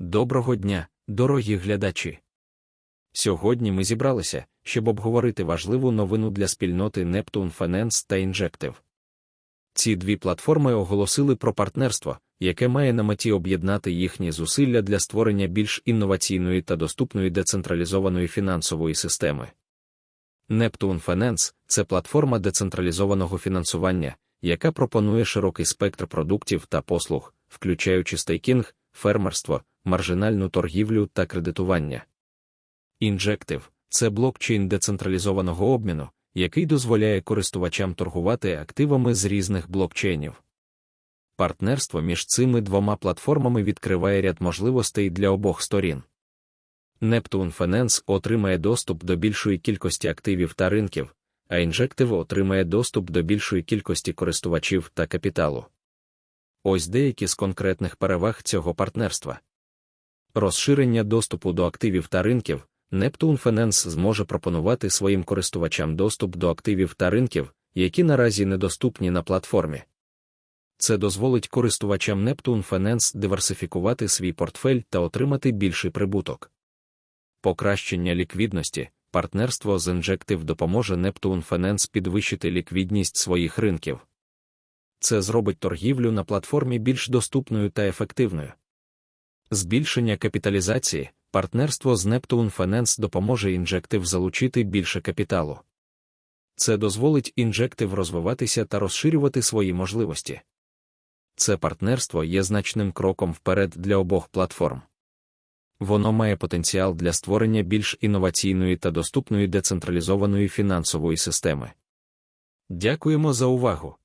Доброго дня, дорогі глядачі. Сьогодні ми зібралися, щоб обговорити важливу новину для спільноти Neptune Finance та Injective. Ці дві платформи оголосили про партнерство, яке має на меті об'єднати їхні зусилля для створення більш інноваційної та доступної децентралізованої фінансової системи. Neptune Finance – це платформа децентралізованого фінансування, яка пропонує широкий спектр продуктів та послуг, включаючи стейкінг, фермерство, маржинальну торгівлю та кредитування. Injective – це блокчейн децентралізованого обміну, який дозволяє користувачам торгувати активами з різних блокчейнів. Партнерство між цими двома платформами відкриває ряд можливостей для обох сторін. Neptune Finance отримає доступ до більшої кількості активів та ринків, а Injective отримає доступ до більшої кількості користувачів та капіталу. Ось деякі з конкретних переваг цього партнерства. Розширення доступу до активів та ринків. Neptune Finance зможе пропонувати своїм користувачам доступ до активів та ринків, які наразі недоступні на платформі. Це дозволить користувачам Neptune Finance диверсифікувати свій портфель та отримати більший прибуток. Покращення ліквідності, партнерство з Injective допоможе Neptune Finance підвищити ліквідність своїх ринків. Це зробить торгівлю на платформі більш доступною та ефективною. Збільшення капіталізації, партнерство з Neptune Finance допоможе Injective залучити більше капіталу. Це дозволить Injective розвиватися та розширювати свої можливості. Це партнерство є значним кроком вперед для обох платформ. Воно має потенціал для створення більш інноваційної та доступної децентралізованої фінансової системи. Дякуємо за увагу!